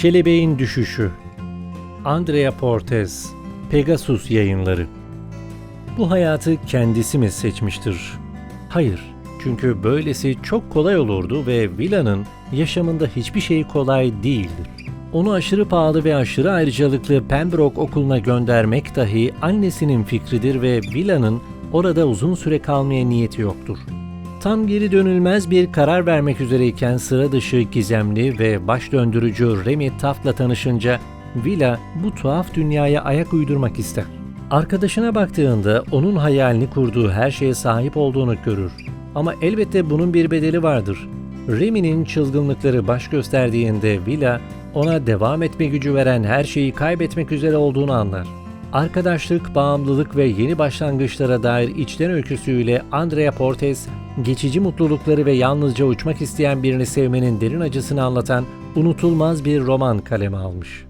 Kelebeğin Düşüşü Andrea Portes Pegasus Yayınları Bu hayatı kendisi mi seçmiştir? Hayır. Çünkü böylesi çok kolay olurdu ve Villa'nın yaşamında hiçbir şey kolay değildir. Onu aşırı pahalı ve aşırı ayrıcalıklı Pembroke okuluna göndermek dahi annesinin fikridir ve Villa'nın orada uzun süre kalmaya niyeti yoktur. Tam geri dönülmez bir karar vermek üzereyken sıra dışı gizemli ve baş döndürücü Remy Taft'la tanışınca Villa bu tuhaf dünyaya ayak uydurmak ister. Arkadaşına baktığında onun hayalini kurduğu her şeye sahip olduğunu görür. Ama elbette bunun bir bedeli vardır. Remy'nin çılgınlıkları baş gösterdiğinde Villa ona devam etme gücü veren her şeyi kaybetmek üzere olduğunu anlar. Arkadaşlık, bağımlılık ve yeni başlangıçlara dair içten öyküsüyle Andrea Portes, geçici mutlulukları ve yalnızca uçmak isteyen birini sevmenin derin acısını anlatan unutulmaz bir roman kaleme almış.